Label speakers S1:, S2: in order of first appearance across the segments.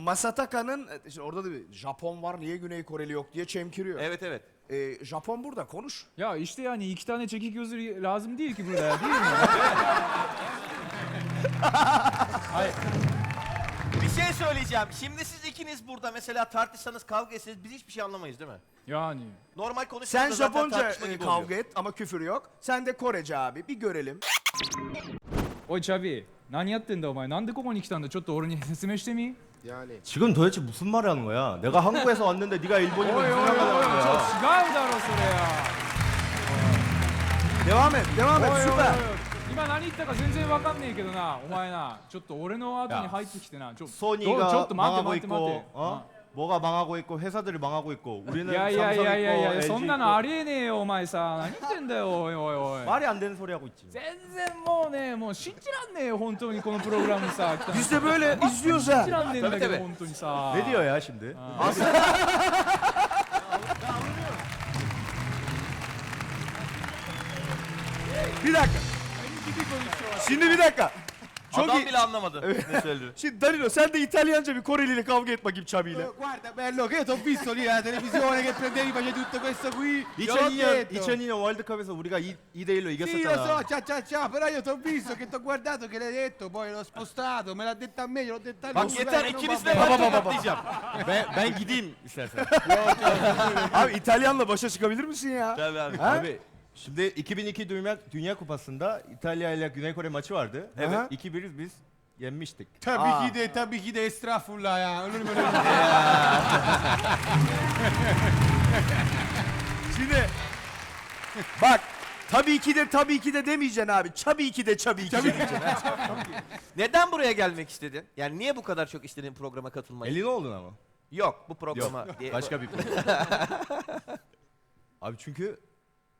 S1: Masataka'nın işte orada da bir Japon var niye Güney Koreli yok diye çemkiriyor.
S2: Evet evet.
S1: Ee, Japon burada konuş.
S3: Ya işte yani iki tane çekik gözü lazım değil ki burada değil mi?
S2: Bir şey söyleyeceğim. Şimdi siz ikiniz burada mesela tartışsanız kavga etseniz biz hiçbir şey anlamayız değil mi?
S3: Yani.
S2: Normal konuşmanızda
S1: Sen
S2: zaten
S1: Japonca
S2: tartışma
S1: e,
S2: gibi
S1: kavga
S2: oluyor.
S1: et ama küfür yok. Sen de Korece abi bir görelim.
S3: おいチャビ何やってんだお前なんでここに来たんだちょっと俺に説明してみ
S4: 지금 도대체 무슨 말을 하는 거야? 내가 한국에서 왔는데 네가 일본이면
S3: おいおいおい
S4: 무슨
S3: おいちょ
S4: 상관이야?
S3: 違うだろそれや
S1: Devam et devam
S3: おい
S1: et
S3: おいおい
S1: süper.
S3: 今何言ったか全然わかんねえけどなお前なちょっと俺の後に入ってきてなちょどちょ
S4: 소니가
S3: っと待って
S4: 망하고
S3: 待って待って
S4: 있고, 어? 뭐가 망하고 있고, 회사들이 망하고 있고, 우리는
S3: いやいやい
S4: 삼성
S3: やいやい
S4: 있고,
S3: や
S4: LG
S3: そんな
S4: 있고.
S3: のありえねえよお前さ何言ってんだよおいおいおい
S4: 말이 안 되는 소리 하고 있지.
S3: 全然もうねもう信じらんねえよ本当にこのプログラムさ
S1: Biz de böyle izliyoruz
S3: 信
S1: ha.
S3: じらんねえんだけ
S2: Tabii,
S3: ど
S2: tabii.
S3: 本当にさ
S4: 네 메디어야, şimdi.
S1: Bir dakika. Şimdi bir dakika. Çok
S2: Adam
S1: iyi.
S2: bile anlamadı ne söylediğini.
S1: Şimdi Danilo sen de İtalyanca bir Koreli ile kavga et bakayım Çabi ile.
S5: Guarda bello che io ti ho visto lì alla televisione che prendevi facevi tutto questo qui. Io l'ho
S4: 2002년,
S5: detto.
S4: 2002년 월드컵에서 우리가 2, 2대 1로
S5: Sì, lo so,
S4: 이겼었잖아.
S5: ciao ciao ciao, però io ti ho visto che ti ho guardato che l'hai detto, poi l'ho spostato, me l'ha detto a me, gliel'ho detto a lui.
S2: Bak yeter
S5: Bene, non
S2: ikiniz
S5: va
S2: de
S5: bene.
S2: ben tokatlayacağım.
S4: ben, ben gideyim istersen.
S1: Abi İtalyanla başa çıkabilir misin ya?
S2: Tabii abi.
S1: Ha?
S4: Abi şimdi 2002 Dünya, Dünya Kupası'nda İtalya ile Güney Kore maçı vardı.
S1: Evet.
S4: Evet. 2-1 biz yenmiştik.
S5: Tabii
S1: Aa.
S5: ki de, tabii ki de estağfurullah ya. Ölür mü ölür mü?
S1: Şimdi bak tabii ki de tabii ki de demeyeceksin abi. Tabii ki de tabii ki de diyeceksin.
S2: Neden buraya gelmek istedin? Yani niye bu kadar çok istedin programa katılmayı?
S4: Elin oldun ama.
S2: Yok bu programa. diye-
S4: Başka bir Abi çünkü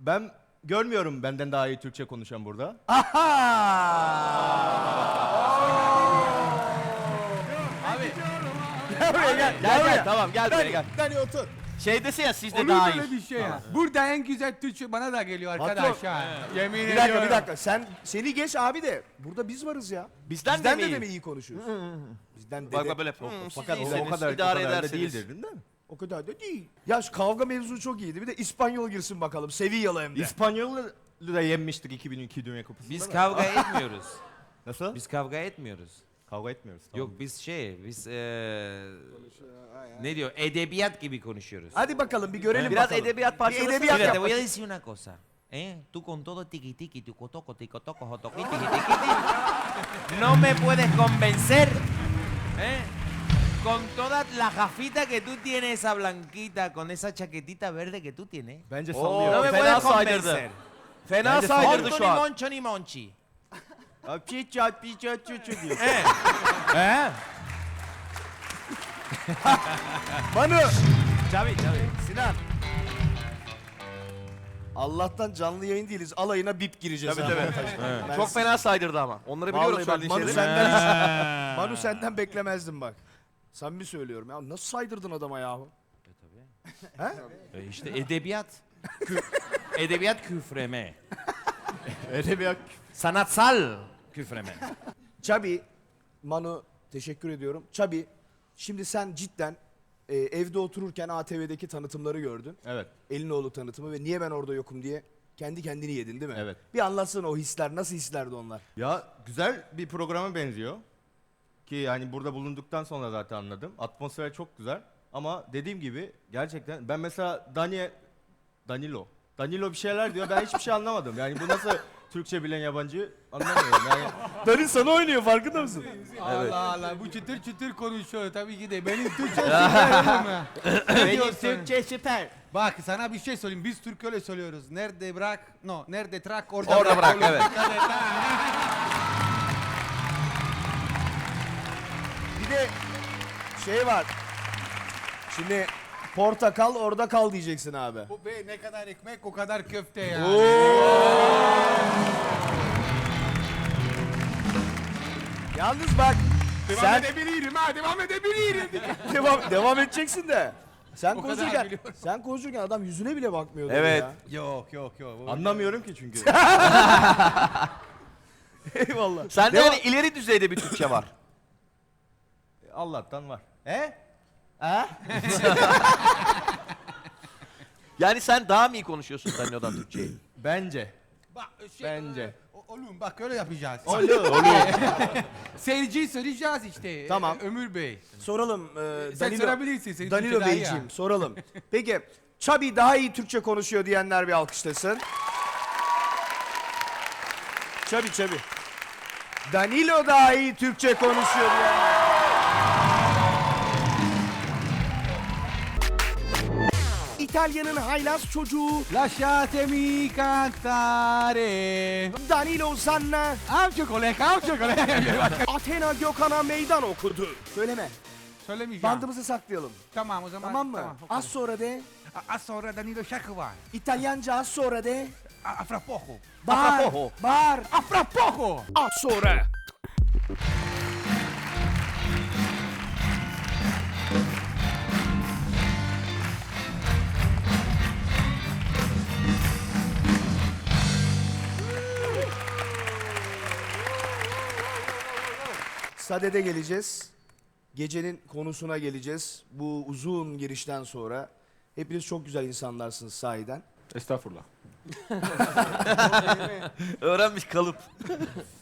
S4: ben görmüyorum benden daha iyi Türkçe konuşan burada.
S1: Gel buraya gel.
S2: Gel gel tamam gel buraya gel.
S5: Dani otur.
S2: Şey desene sizde
S5: Olur
S2: daha
S5: böyle
S2: iyi.
S5: bir şey ya. Burada en güzel Türkçe bana da geliyor arkadaş ya. Yemin
S1: Bir
S5: ediyorum.
S1: dakika bir dakika sen seni geç abi de burada biz varız ya.
S2: Bizden,
S1: Bizden
S2: de
S1: de
S2: mi
S1: de
S2: iyi?
S1: mi iyi konuşuyoruz? Bizden de,
S2: Bak
S1: de
S2: bak böyle. Hmm, siz
S4: Fakat o,
S2: iyisiniz,
S4: kadar, o
S2: idare
S4: kadar da
S2: edersiniz.
S4: değildir değil mi?
S1: O kadar da değil. Ya şu kavga mevzu çok iyiydi. Bir de İspanyol girsin bakalım. Sevillalı hem de.
S4: İspanyol'u da yenmiştik 2002 Dünya Kupası'nda.
S6: Biz
S4: da.
S6: kavga etmiyoruz.
S4: Nasıl?
S6: Biz kavga etmiyoruz.
S4: Kavga etmiyoruz. tamam.
S6: Yok biz şey, biz eee ne diyor? Edebiyat gibi konuşuyoruz.
S1: Hadi bakalım bir görelim
S2: Biraz
S1: bakalım.
S2: edebiyat parçası.
S1: Bir edebiyat
S6: Mira, te voy a decir una cosa. ¿Eh? Tú con todo tiki tiki, tu cotoco, tico toco, jotoqui, tiki tiki, tiki, No me puedes convencer. ¿Eh? Con toda la gafita que tú tienes, esa blanquita, con esa chaquetita verde que tú tienes.
S4: Bence
S2: Oo,
S4: sallıyor.
S6: No me
S2: fena
S6: puedes
S2: saydırdı.
S6: convencer.
S2: Fena
S4: Bence
S2: saydırdı şu
S6: ni
S2: an.
S6: moncho ni monchi.
S4: Piça piça çuçu diyor.
S6: ¿Eh? ¿Eh?
S1: Manu.
S2: Tabii tabii.
S1: Sinan. Allah'tan canlı yayın değiliz. Alayına bip gireceğiz.
S2: Tabii, tabii. Çok fena saydırdı ama. Onları biliyorum
S1: Vallahi bak
S2: söylediğin
S1: Manu
S2: şeyleri.
S1: senden Manu senden beklemezdim bak. Samimi söylüyorum ya. Nasıl saydırdın adama yahu?
S6: E işte edebiyat. Kü- edebiyat küfreme.
S4: Edebiyat.
S6: Sanatsal küfreme.
S1: Çabi, Manu teşekkür ediyorum. Çabi, şimdi sen cidden e, evde otururken ATV'deki tanıtımları gördün.
S4: Evet.
S1: Elinoğlu tanıtımı ve niye ben orada yokum diye kendi kendini yedin değil mi?
S4: Evet.
S1: Bir anlatsana o hisler. Nasıl hislerdi onlar?
S4: Ya güzel bir programa benziyor. Ki yani burada bulunduktan sonra zaten anladım. Atmosfer çok güzel. Ama dediğim gibi gerçekten ben mesela Daniel Danilo. Danilo bir şeyler diyor. Ben hiçbir şey anlamadım. Yani bu nasıl Türkçe bilen yabancı anlamıyorum. Yani
S1: Dani sana oynuyor farkında mısın?
S5: Allah Allah bu çıtır çıtır konuşuyor tabii ki de. Benim Türkçe süper. Ne diyorsun?
S2: süper.
S5: Bak sana bir şey söyleyeyim. Biz Türk öyle söylüyoruz. Nerede bırak? No, nerede trak orada,
S2: Orada bırak, evet.
S5: Dikkat et, ha.
S1: Bir de şey var. Şimdi portakal orada kal diyeceksin abi.
S5: Bu be ne kadar ekmek o kadar köfte ya.
S1: Yalnız bak
S5: Devam
S1: sen
S5: edebilirim ha devam edebilirim.
S1: devam, devam edeceksin de. Sen
S5: O kadar
S1: konuşurken,
S5: biliyorum.
S1: sen konuşurken adam yüzüne bile bakmıyordu
S2: Evet.
S1: ya.
S5: yok yok yok.
S4: anlamıyorum ki çünkü.
S1: Eyvallah.
S2: Sende
S1: Devam-
S2: yani ileri düzeyde bir Türkçe var.
S4: Allah'tan var.
S5: He?
S2: Yani sen daha mı iyi konuşuyorsun Danilo'dan Türkçeyi?
S4: Bence.
S5: Bak şey,
S4: Bence.
S5: o- Oğlum bak öyle yapacağız.
S1: Olur.
S5: Seyirciyi söyleyeceğiz işte.
S1: Tamam.
S5: Ö- Ömür Bey.
S1: Soralım. e,
S5: Sen sorabilirsin. Senin
S1: Danilo
S5: Türkçe daha iyi
S1: Beyciğim
S5: ya.
S1: soralım. Peki Çabi daha iyi Türkçe konuşuyor diyenler bir alkışlasın. Çabi Çabi. Danilo daha iyi Türkçe konuşuyor diyenler. İtalya'nın haylaz çocuğu
S5: Lasciatemi cantare.
S1: Danilo Zanna
S5: Amca kolek, amca kolek.
S1: Athena Gökhan'a meydan okudu. Söyleme.
S5: Söylemeyeceğim.
S1: Bandımızı saklayalım.
S5: Tamam o zaman.
S1: Tamam mı?
S5: okey.
S1: Az sonra de.
S5: A- Az sonra Danilo şarkı var.
S1: İtalyanca az sonra de.
S5: A- A fra poco.
S1: Bağır. Bağır.
S5: A fra poco.
S1: Az sonra. Sadede geleceğiz. Gecenin konusuna geleceğiz. Bu uzun girişten sonra. Hepiniz çok güzel insanlarsınız sahiden.
S7: Estağfurullah.
S2: Öğrenmiş kalıp.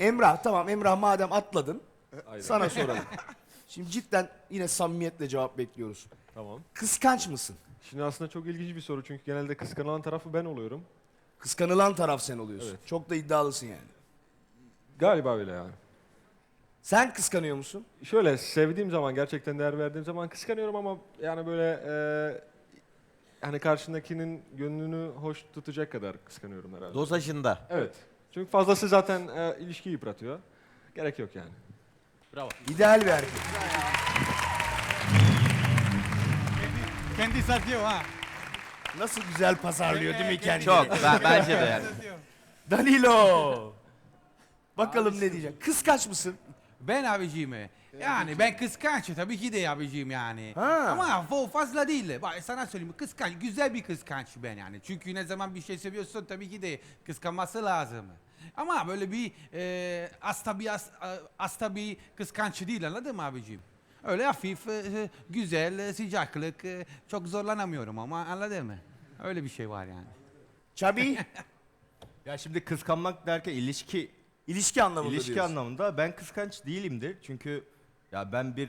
S1: Emrah tamam Emrah madem atladın
S7: Aynen.
S1: sana soralım. Şimdi cidden yine samimiyetle cevap bekliyoruz.
S7: Tamam.
S1: Kıskanç mısın?
S7: Şimdi aslında çok ilginç bir soru çünkü genelde kıskanılan tarafı ben oluyorum.
S1: Kıskanılan taraf sen oluyorsun.
S7: Evet.
S1: Çok da iddialısın yani.
S7: Galiba öyle yani.
S1: Sen kıskanıyor musun?
S7: Şöyle sevdiğim zaman gerçekten değer verdiğim zaman kıskanıyorum ama yani böyle eee hani karşındakinin gönlünü hoş tutacak kadar kıskanıyorum herhalde.
S2: Dozajında.
S7: Evet. Çünkü fazlası zaten eee, ilişkiyi yıpratıyor. Gerek yok yani.
S1: İdeal bir erkek.
S5: Kendi satıyor ha.
S1: Nasıl güzel pazarlıyor değil mi kendini?
S2: Çok. Ben, bence de yani.
S1: Danilo. Bakalım ne diyecek. Kıskanç mısın?
S5: Ben abicim. Yani ben kıskanç tabii ki de abicim yani.
S1: Ha.
S5: Ama o fazla değil. Bak sana söyleyeyim kıskanç güzel bir kıskanç ben yani. Çünkü ne zaman bir şey seviyorsun tabii ki de kıskanması lazım. Ama böyle bir e, hasta bir e, hasta bir kıskanç değil anladın mı abicim? Öyle hafif e, güzel e, sıcaklık e, çok zorlanamıyorum ama anladın mı? Öyle bir şey var yani.
S1: Çabi?
S4: Ya şimdi kıskanmak derken ilişki
S1: İlişki anlamında
S4: ilişki
S1: diyorsun.
S4: anlamında ben kıskanç değilimdir. Çünkü ya ben bir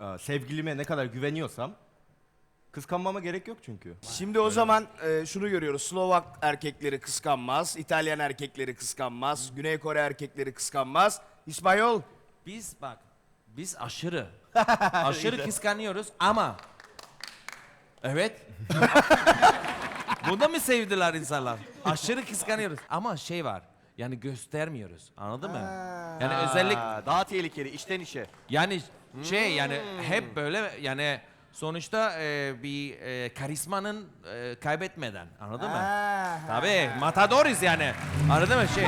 S4: e, sevgilime ne kadar güveniyorsam kıskanmama gerek yok çünkü.
S1: Şimdi o zaman e, şunu görüyoruz. Slovak erkekleri kıskanmaz, İtalyan erkekleri kıskanmaz, Güney Kore erkekleri kıskanmaz. İspanyol
S6: Biz bak, biz aşırı, aşırı kıskanıyoruz ama... Evet. Bunu mı sevdiler insanlar? Aşırı kıskanıyoruz. Ama şey var, yani göstermiyoruz. Anladın mı? Yani özellik,
S2: daha tehlikeli işten işe.
S6: yani şey yani hep böyle yani sonuçta e, bir e, karizmanın e, kaybetmeden. Anladın mı?
S1: Ha,
S6: Tabii matadoruz yani. Anladın mı şey?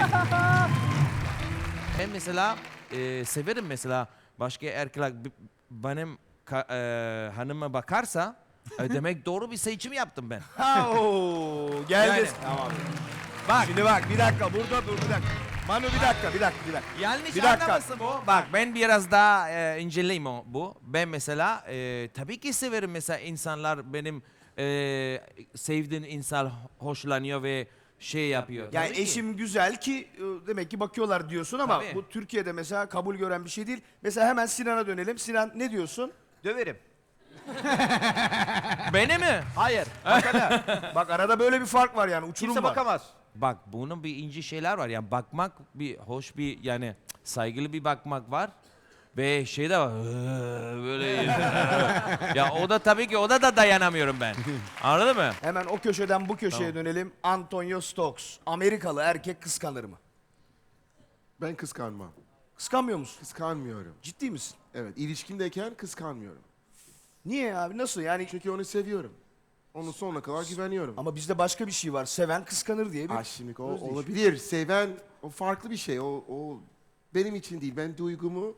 S6: ben mesela e, severim mesela başka erkekler b- benim ka- e, hanıma bakarsa e, demek doğru bir seçim yaptım ben.
S1: Oo, geldi.
S6: Yani.
S1: Tamam.
S6: Bak
S1: Şimdi bak bir dakika burada dur bir dakika. Manu bir dakika bir dakika bir dakika.
S6: yanlış
S1: Bir dakika.
S6: anlamasın bu. Bak ben biraz daha e, inceleyeyim o, bu. Ben mesela e, tabii ki severim mesela insanlar benim e, sevdiğim insan hoşlanıyor ve şey yapıyor.
S1: Yani
S6: Tabii ki.
S1: eşim güzel ki e, demek ki bakıyorlar diyorsun ama
S6: Tabii.
S1: bu Türkiye'de mesela kabul gören bir şey değil. Mesela hemen Sinan'a dönelim. Sinan ne diyorsun?
S2: Döverim.
S6: Beni mi?
S2: Hayır.
S1: Bak arada böyle bir fark var yani uçurum
S2: Kimse
S1: var.
S2: bakamaz.
S6: Bak bunun bir ince şeyler var. Yani bakmak bir hoş bir yani saygılı bir bakmak var. Ve şey de var. Böyle ya o da tabii ki o da da dayanamıyorum ben. Anladın mı?
S1: Hemen o köşeden bu köşeye dönelim. Antonio Stokes. Amerikalı erkek kıskanır mı?
S8: Ben kıskanmam.
S1: Kıskanmıyor musun?
S8: Kıskanmıyorum.
S1: Ciddi misin?
S8: Evet, ilişkimdeyken kıskanmıyorum.
S1: Niye abi? Nasıl yani?
S8: Çünkü onu seviyorum. Onun sonuna kadar güveniyorum.
S1: Ama bizde başka bir şey var. Seven kıskanır diye bir.
S8: Ah şimdi o
S1: özdeyiş.
S8: olabilir. Seven o farklı bir şey. O, o benim için değil. Ben duygumu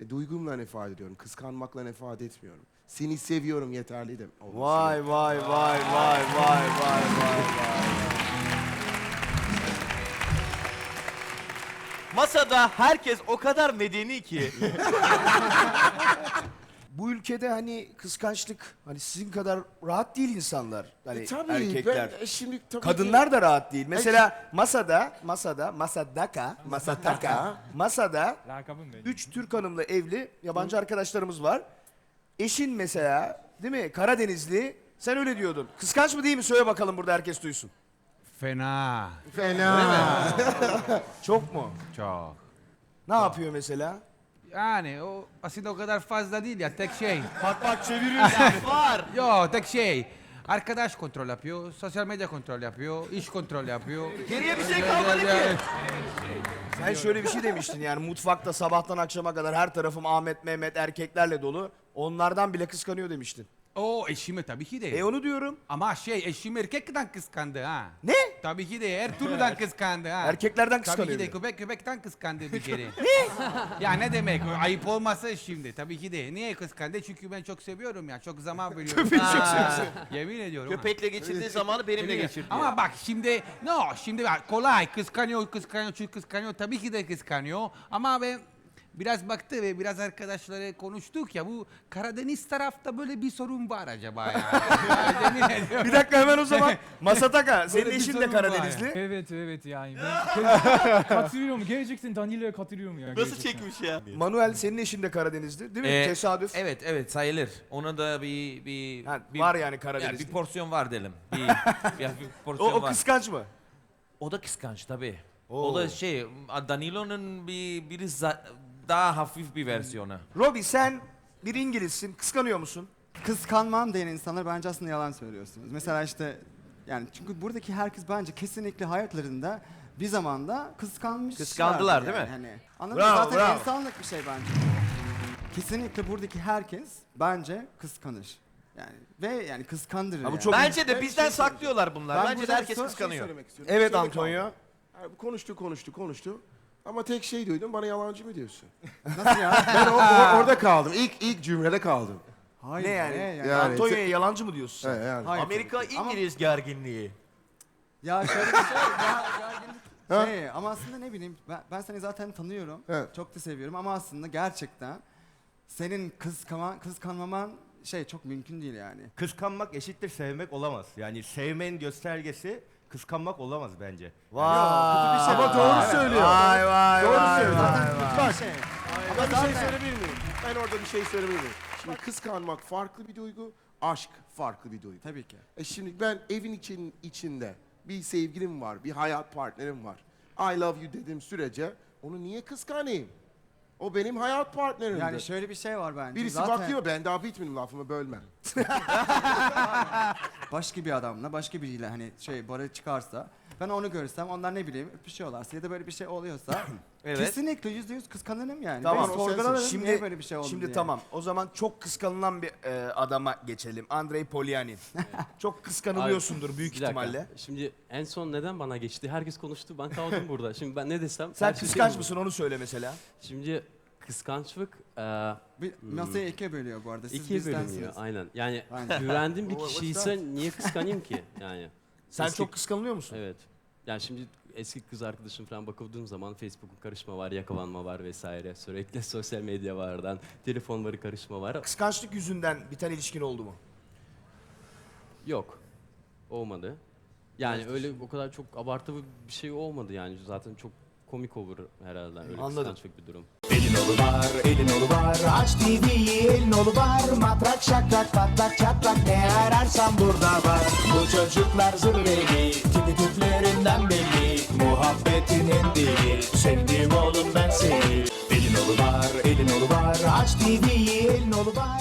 S8: e, duygumla ifade ediyorum. Kıskanmakla ifade etmiyorum. Seni seviyorum yeterli de. olması
S1: Vay vay vay vay vay vay vay vay.
S2: Masada herkes o kadar medeni ki.
S1: bu ülkede hani kıskançlık hani sizin kadar rahat değil insanlar. Hani
S8: E, tabii
S1: erkekler.
S8: ben e, şimdi tabii ki-
S1: Kadınlar da rahat değil. Mesela masada, masada, masadaka, masataka, masada
S3: Lakabım benim.
S1: üç Türk hanımla evli yabancı arkadaşlarımız var. Eşin mesela değil mi Karadenizli sen öyle diyordun. Kıskanç mı değil mi söyle bakalım burada herkes duysun.
S5: Fena.
S8: Fena.
S1: Çok mu?
S5: Çok.
S1: Ne yapıyor mesela?
S5: Yani o aslında o kadar fazla değil ya tek şey.
S2: Bak bak çeviriyorsun. Var.
S5: Yo tek şey. Arkadaş kontrol yapıyor, sosyal medya kontrol yapıyor, iş kontrol yapıyor.
S2: Geriye bir şey kalmadı ki.
S1: Sen şöyle bir şey demiştin yani mutfakta sabahtan akşama kadar her tarafım Ahmet Mehmet erkeklerle dolu. Onlardan bile kıskanıyor demiştin.
S5: O eşimi tabii ki de.
S1: E onu diyorum.
S5: Ama şey eşim erkekten kıskandı ha.
S1: Ne?
S5: Tabii ki de her türlüden kıskandı ha.
S1: Erkeklerden
S5: Tabii
S1: kıskanıyor.
S5: ki de köpek köpekten kıskandı bir kere. ya ne demek ayıp olmasa şimdi tabii ki de. Niye kıskandı? Çünkü ben çok seviyorum ya. Çok zaman veriyorum. Köpeği çok seviyorum. Yemin ediyorum. ha.
S2: Köpekle geçirdiği zamanı benimle geçirdi.
S5: Ama bak şimdi no şimdi bak kolay kıskanıyor kıskanıyor çünkü kıskanıyor tabii ki de kıskanıyor ama ben biraz baktı ve biraz arkadaşları konuştuk ya bu Karadeniz tarafta böyle bir sorun var acaba. Ya.
S1: Bir dakika hemen o zaman Masataka senin
S5: Böyle bir
S1: eşin de
S5: sorun var
S1: Karadenizli.
S3: Evet evet yani ben katılıyorum. Gerçekten Danilo'ya katılıyorum ya.
S2: Nasıl
S3: gerçekten.
S2: çekmiş ya?
S1: Manuel senin eşin de Karadenizli değil mi?
S6: Ee,
S1: Tesadüf.
S6: Evet evet sayılır. Ona da bir bir,
S1: Ha,
S6: bir
S1: var yani
S6: ya
S1: Karadenizli.
S6: bir porsiyon var diyelim. Bir, bir hafif
S1: o,
S6: porsiyon
S1: o
S6: var.
S1: kıskanç mı?
S6: O da kıskanç tabii.
S1: Oo.
S6: O da şey Danilo'nun bir biri za- daha hafif bir versiyonu.
S1: Robbie sen bir İngilizsin. Kıskanıyor musun?
S9: kıskanmam diyen insanlar bence aslında yalan söylüyorsunuz. Mesela işte yani çünkü buradaki herkes bence kesinlikle hayatlarında bir zamanda kıskanmış.
S6: Kıskandılar, değil mi?
S9: Hani, anladın
S1: Bravo,
S9: mı? Zaten
S1: bravo.
S9: insanlık bir şey bence. Kesinlikle buradaki herkes bence kıskanır. Yani ve yani kıskandırır.
S1: Ama
S9: yani.
S1: çok-
S2: Bence de bizden
S8: şey
S2: saklıyorlar bunlar.
S9: Ben
S2: Bence de
S9: burada
S2: herkes
S9: sor-
S2: kıskanıyor.
S8: söylemek istiyorum.
S1: Evet
S8: Şöyle
S1: Antonio.
S8: Abi konuştu konuştu konuştu. Ama tek şey duydum bana yalancı mı diyorsun?
S9: Nasıl ya?
S8: Ben o- o- orada kaldım. İlk ilk cümlede kaldım.
S9: Hayır.
S1: Ne yani?
S9: yani?
S8: Yani-
S1: Antonio'ya yalancı mı diyorsun? sen?
S8: Evet, yani.
S9: Hayır.
S2: Amerika İngiliz gerginliği.
S9: Ya şöyle bir şey. ya, gerginlik- şey ama aslında ne bileyim ben, ben seni zaten tanıyorum.
S8: Evet.
S9: Çok da seviyorum ama aslında gerçekten senin kıskama, kıskanmaman şey çok mümkün değil yani.
S4: Kıskanmak eşittir sevmek olamaz. Yani sevmenin göstergesi kıskanmak olamaz bence.
S1: Vay.
S8: Ama doğru söylüyor.
S1: Vay vay
S8: Doğru
S1: vay.
S8: söylüyor.
S1: vay.
S8: Bak
S9: Şey,
S8: ama bir şey söyleyebilir miyim? Ben orada bir şey söyleyebilir miyim? Şimdi kıskanmak farklı bir duygu, aşk farklı bir duygu.
S9: tabii ki.
S8: E şimdi ben evin için içinde bir sevgilim var, bir hayat partnerim var. I love you dedim sürece onu niye kıskanayım? O benim hayat partnerimdir.
S9: Yani şöyle bir şey var bence.
S8: Birisi
S9: zaten
S8: bakıyor ben daha bitmedim lafımı bölme.
S9: başka bir adamla başka biriyle hani şey bara çıkarsa ben onu görsem onlar ne bileyim öpüşüyorlarsa ya da böyle bir şey oluyorsa
S2: Evet.
S9: kesinlikle yüzde yüz kıskanırım yani.
S1: Tamam,
S9: Ben
S1: o
S9: sorgularım
S1: sensin.
S9: niye böyle bir şey oldu
S1: Şimdi
S9: diye.
S1: tamam. O zaman çok kıskanılan bir e, adama geçelim. Andrei Polyanin. çok kıskanılıyorsundur büyük
S10: Bir dakika.
S1: ihtimalle.
S10: Şimdi en son neden bana geçti? Herkes konuştu. Ben kaldım burada. Şimdi ben ne desem?
S1: Sen kıskanç
S10: şey
S1: mısın onu söyle mesela.
S10: Şimdi kıskançlık e,
S9: Bir, masayı ikiye bölüyor bu arada. Siz
S10: ikiye
S9: bizdensiniz.
S10: bölünüyor. Aynen. Yani
S9: Aynen.
S10: güvendiğim bir
S8: What's
S10: kişiyse niye kıskanayım ki? Yani.
S1: Sen
S10: Eski-
S1: çok kıskanılıyor musun?
S10: Evet. Yani şimdi eski kız arkadaşım falan bakıldığım zaman Facebook'un karışma var, yakalanma var vesaire. Sürekli sosyal medya vardan, telefonları karışma var.
S1: Kıskançlık yüzünden biten ilişkin oldu mu?
S10: Yok. Olmadı. Yani öyle o kadar çok abartılı bir şey olmadı yani. Zaten çok komik olur herhalde öyle
S1: Anladım.
S10: kıskançlık bir durum.
S11: Olu var, elin olu var. Aç TV'yi, elin olu var. Matrak şakrak patlak çatlak ne ararsan burada var. Bu çocuklar zırveli, tipi tiplerinden belli. Muhabbetin en deli, sevdim oğlum ben seni. Elin olu var, elin olu var. Aç TV'yi, elin olu var.